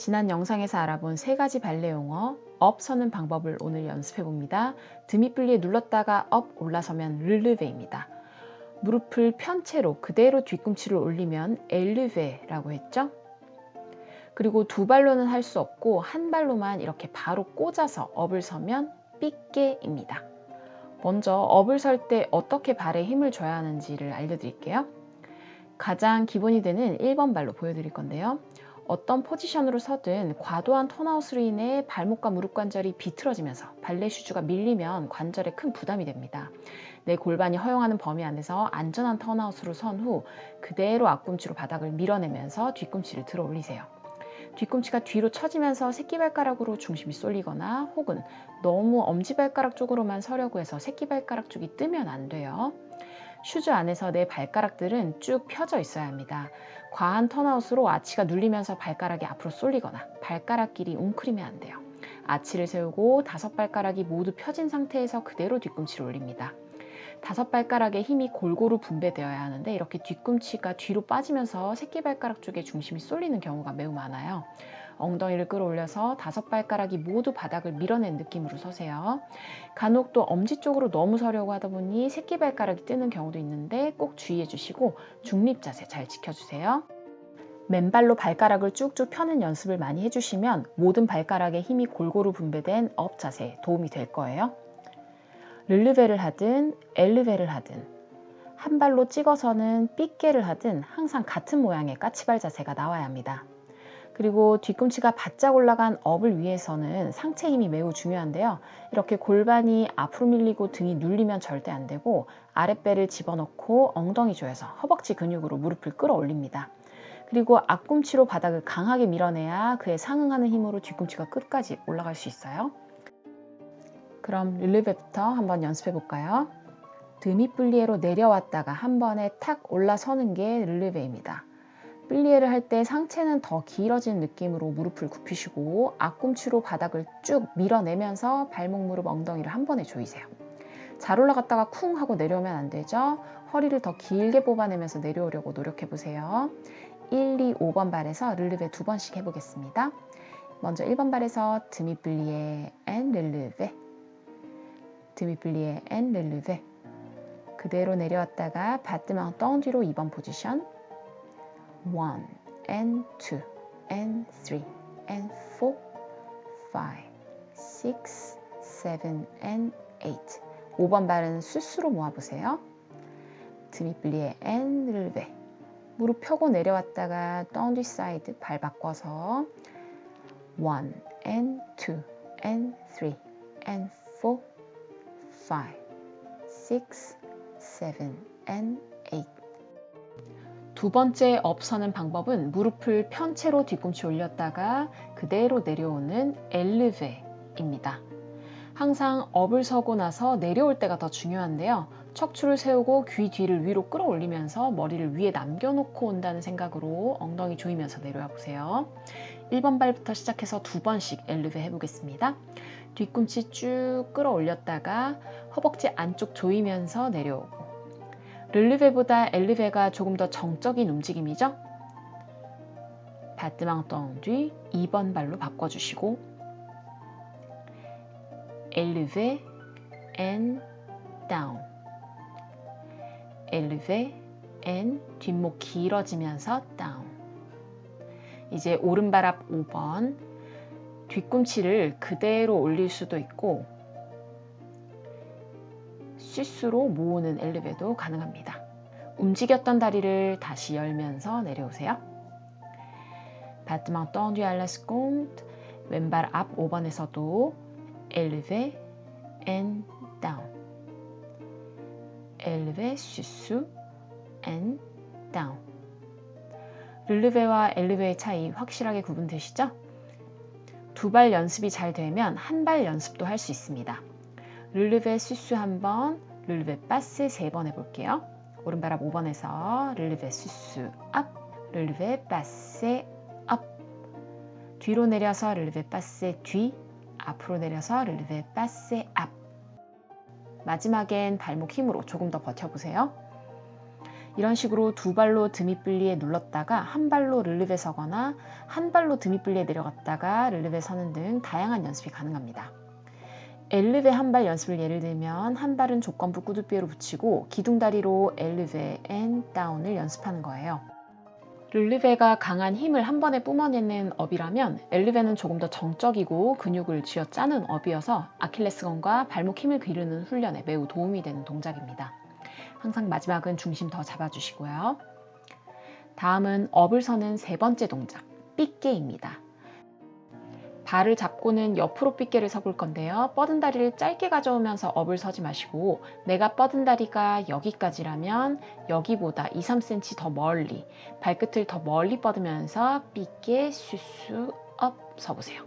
지난 영상에서 알아본 세 가지 발레 용어 업 서는 방법을 오늘 연습해 봅니다. 드미플리에 눌렀다가 업 올라서면 르르베입니다. 무릎을 편 채로 그대로 뒤꿈치를 올리면 엘르베라고 했죠? 그리고 두 발로는 할 수 없고 한 발로만 이렇게 바로 꽂아서 업을 서면 삐깨입니다. 먼저 업을 설 때 어떻게 발에 힘을 줘야 하는지를 알려드릴게요. 가장 기본이 되는 1번 발로 보여드릴 건데요. 어떤 포지션으로 서든 과도한 턴아웃으로 인해 발목과 무릎 관절이 비틀어지면서 발레 슈즈가 밀리면 관절에 큰 부담이 됩니다. 내 골반이 허용하는 범위 안에서 안전한 턴아웃으로 선 후 그대로 앞꿈치로 바닥을 밀어내면서 뒤꿈치를 들어 올리세요. 뒤꿈치가 뒤로 처지면서 새끼발가락으로 중심이 쏠리거나 혹은 너무 엄지발가락 쪽으로만 서려고 해서 새끼발가락 쪽이 뜨면 안 돼요. 슈즈 안에서 내 발가락들은 쭉 펴져 있어야 합니다. 과한 턴아웃으로 아치가 눌리면서 발가락이 앞으로 쏠리거나 발가락끼리 웅크리면 안 돼요. 아치를 세우고 다섯 발가락이 모두 펴진 상태에서 그대로 뒤꿈치를 올립니다. 다섯 발가락의 힘이 골고루 분배되어야 하는데 이렇게 뒤꿈치가 뒤로 빠지면서 새끼발가락 쪽에 중심이 쏠리는 경우가 매우 많아요. 엉덩이를 끌어올려서 다섯 발가락이 모두 바닥을 밀어낸 느낌으로 서세요. 간혹 또 엄지 쪽으로 너무 서려고 하다 보니 새끼 발가락이 뜨는 경우도 있는데 꼭 주의해 주시고 중립 자세 잘 지켜주세요. 맨발로 발가락을 쭉쭉 펴는 연습을 많이 해주시면 모든 발가락의 힘이 골고루 분배된 업 자세에 도움이 될 거예요. 르르베를 하든 엘르베를 하든 한 발로 찍어서는 삐깨를 하든 항상 같은 모양의 까치발 자세가 나와야 합니다. 그리고 뒤꿈치가 바짝 올라간 업을 위해서는 상체 힘이 매우 중요한데요. 이렇게 골반이 앞으로 밀리고 등이 눌리면 절대 안 되고 아랫배를 집어넣고 엉덩이 조여서 허벅지 근육으로 무릎을 끌어올립니다. 그리고 앞꿈치로 바닥을 강하게 밀어내야 그에 상응하는 힘으로 뒤꿈치가 끝까지 올라갈 수 있어요. 그럼 릴리베부터 한번 연습해 볼까요? 드미플리에로 내려왔다가 한 번에 탁 올라서는 게 릴리베입니다. 플리에를 할 때 상체는 더 길어진 느낌으로 무릎을 굽히시고 앞꿈치로 바닥을 쭉 밀어내면서 발목, 무릎, 엉덩이를 한 번에 조이세요. 잘 올라갔다가 쿵 하고 내려오면 안 되죠. 허리를 더 길게 뽑아내면서 내려오려고 노력해 보세요. 1, 2, 5번 발에서 르르베 두 번씩 해보겠습니다. 먼저 1번 발에서 드미플리에 앤 르르베 드미플리에 앤 르르베 그대로 내려왔다가 바트망 덩 뒤로 2번 포지션 1 and 2 and 3 and 4 5 6 7 and 8 5번 발은 수스로 모아보세요. 드미플리에 and 르베 무릎 펴고 내려왔다가 덩디 사이드 발 바꿔서 1 and 2 and 3 and 4 5 6 7 and 8 두 번째 업서는 방법은 무릎을 편 채로 뒤꿈치 올렸다가 그대로 내려오는 엘르베입니다. 항상 업을 서고 나서 내려올 때가 더 중요한데요. 척추를 세우고 귀 뒤를 위로 끌어올리면서 머리를 위에 남겨놓고 온다는 생각으로 엉덩이 조이면서 내려와 보세요. 1번 발부터 시작해서 두 번씩 엘르베 해보겠습니다. 뒤꿈치 쭉 끌어올렸다가 허벅지 안쪽 조이면서 내려오고 르르베보다 엘르베가 조금 더 정적인 움직임이죠? 바트망덩 뒤 2번 발로 바꿔주시고 엘르베 앤 다운. 엘르베 앤 뒷목 길어지면서 다운. 이제 오른발 앞 5번. 뒤꿈치를 그대로 올릴 수도 있고 시스로 모으는 엘리베도 가능합니다. 움직였던 다리를 다시 열면서 내려오세요. 바트망 à la seconde 왼발 앞 5번에서도 élevé and down élevé sus and down 르르베와 엘르베의 차이 확실하게 구분되시죠? 두 발 연습이 잘 되면 한 발 연습도 할 수 있습니다. 르르베 수수 한 번, 르르베 바스 세번 해볼게요. 오른발 앞 5번에서 르르베 수수 업, 르르베 바스 업. 뒤로 내려서 르르베 바스 뒤, 앞으로 내려서 르르베 바스 앞. 마지막엔 발목 힘으로 조금 더 버텨보세요. 이런 식으로 두 발로 드미플리에 눌렀다가 한 발로 르르베 서거나 한 발로 드미플리에 내려갔다가 르르베 서는 등 다양한 연습이 가능합니다. 엘르베 한발 연습을 예를 들면 한 발은 조건부 꾸드비에로 붙이고 기둥다리로 엘르베 앤 다운을 연습하는 거예요. 르르베가 강한 힘을 한 번에 뿜어내는 업이라면 엘르베는 조금 더 정적이고 근육을 쥐어 짜는 업이어서 아킬레스건과 발목 힘을 기르는 훈련에 매우 도움이 되는 동작입니다. 항상 마지막은 중심 더 잡아주시고요. 다음은 업을 서는 세 번째 동작, 삐깨입니다. 발을 잡고는 옆으로 삐깨를 서볼 건데요. 뻗은 다리를 짧게 가져오면서 업을 서지 마시고 내가 뻗은 다리가 여기까지라면 여기보다 2, 3cm 더 멀리 발끝을 더 멀리 뻗으면서 삐깨 슈슈 업 서보세요.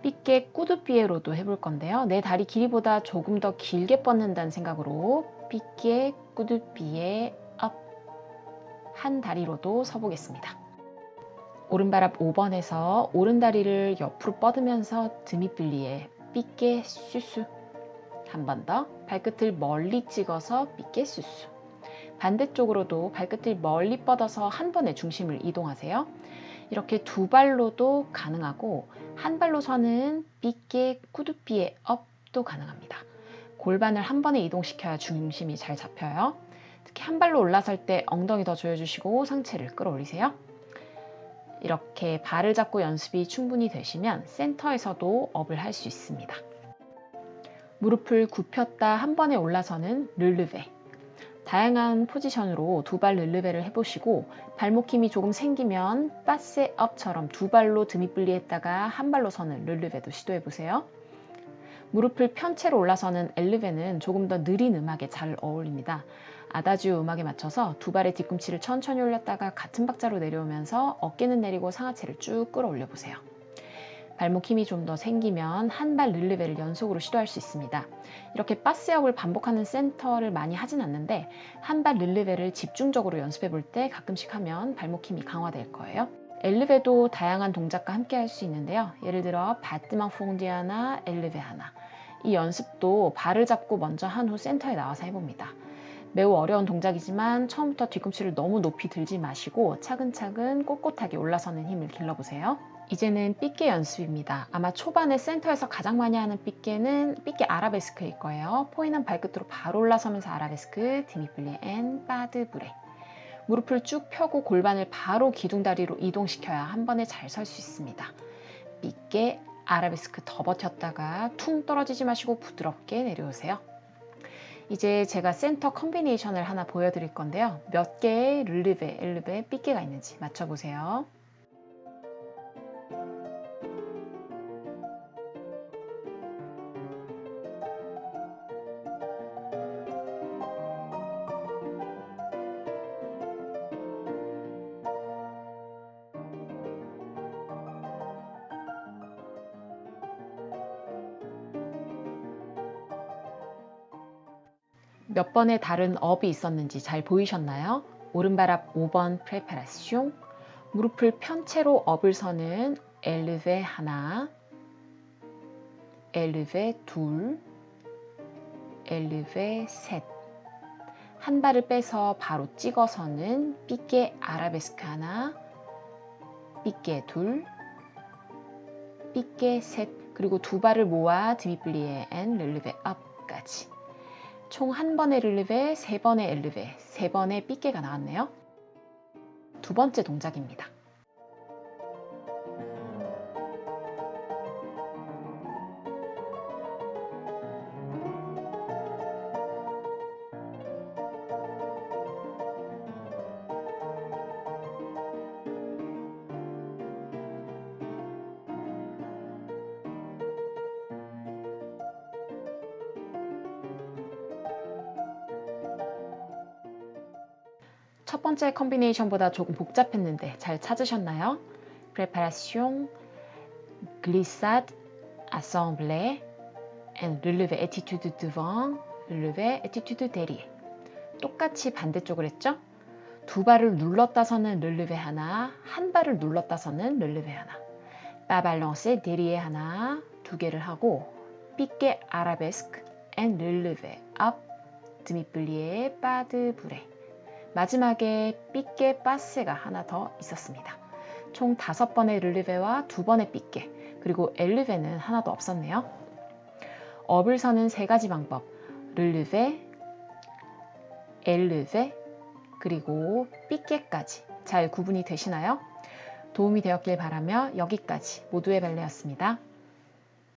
삐깨 꾸드삐에로도 해볼 건데요. 내 다리 길이보다 조금 더 길게 뻗는다는 생각으로 삐깨 꾸드삐에 업 한 다리로도 서보겠습니다. 오른발 앞 5번에서 오른다리를 옆으로 뻗으면서 드미플리에 삐깨 슈슈 한 번 더 발끝을 멀리 찍어서 삐깨 슈슈 반대쪽으로도 발끝을 멀리 뻗어서 한 번에 중심을 이동하세요. 이렇게 두 발로도 가능하고 한 발로 서는 삐깨 쿠두삐에 업도 가능합니다. 골반을 한 번에 이동시켜야 중심이 잘 잡혀요. 특히 한 발로 올라설 때 엉덩이 더 조여주시고 상체를 끌어올리세요. 이렇게 발을 잡고 연습이 충분히 되시면 센터에서도 업을 할 수 있습니다. 무릎을 굽혔다 한 번에 올라서는 르르베. 다양한 포지션으로 두 발 르르베를 해보시고 발목 힘이 조금 생기면 빠세 업처럼 두 발로 드미블리 했다가 한 발로 서는 르르베도 시도해보세요. 무릎을 편 채로 올라서는 엘르베는 조금 더 느린 음악에 잘 어울립니다. 아다지오 음악에 맞춰서 두 발의 뒤꿈치를 천천히 올렸다가 같은 박자로 내려오면서 어깨는 내리고 상하체를 쭉 끌어올려 보세요. 발목 힘이 좀 더 생기면 한 발 릴르베를 연속으로 시도할 수 있습니다. 이렇게 바스역을 반복하는 센터를 많이 하진 않는데 한 발 릴르베를 집중적으로 연습해 볼 때 가끔씩 하면 발목 힘이 강화될 거예요. 엘르베도 다양한 동작과 함께 할 수 있는데요. 예를 들어 바트망 퐁디아나 엘르베 하나. 이 연습도 발을 잡고 먼저 한 후 센터에 나와서 해봅니다. 매우 어려운 동작이지만 처음부터 뒤꿈치를 너무 높이 들지 마시고 차근차근 꼿꼿하게 올라서는 힘을 길러보세요. 이제는 삐깨 연습입니다. 아마 초반에 센터에서 가장 많이 하는 삐깨는 삐깨 아라베스크일 거예요. 포인한 발끝으로 바로 올라서면서 아라베스크, 디미플리 앤 빠드 브레. 무릎을 쭉 펴고 골반을 바로 기둥다리로 이동시켜야 한 번에 잘 설 수 있습니다. 삐깨 아라베스크 더 버텼다가 퉁 떨어지지 마시고 부드럽게 내려오세요. 이제 제가 센터 컨비네이션을 하나 보여드릴 건데요. 몇 개의 르르베, 엘르베, 삐개가 있는지 맞춰보세요. 몇 번의 다른 업이 있었는지 잘 보이셨나요? 오른발 앞 5번 프레파라시옹 무릎을 편채로 업을 서는 엘르베 하나 엘르베 둘 엘르베 셋한 발을 빼서 바로 찍어서는 삐깨 아라베스크 하나 삐깨 둘 삐깨 셋 그리고 두 발을 모아 드미플리에 앤 르르베 업까지 총 한 번의 릴리베, 세 번의 엘리베, 세 번의 삐깨가 나왔네요. 두 번째 동작입니다. 첫 번째 컨비네이션보다 조금 복잡했는데 잘 찾으셨나요? Préparation, glissade, assemblée, and relevé attitude devant, relevé attitude derrière. 똑같이 반대쪽을 했죠? 두 발을 눌렀다 서는 르르베 하나, 한 발을 눌렀다 서는 르르베 하나. 바발런세 데리에 하나, 두 개를 하고 삐깨 아라베스크 앤 르르베 앞 드미플리에 빠드 브레 마지막에 삐깨 빠세가 하나 더 있었습니다. 총 다섯 번의 르르베와 두 번의 삐깨, 그리고 엘르베는 하나도 없었네요. 업을 서는 세 가지 방법. 르르베, 엘르베, 그리고 삐깨까지 잘 구분이 되시나요? 도움이 되었길 바라며 여기까지 모두의 발레였습니다.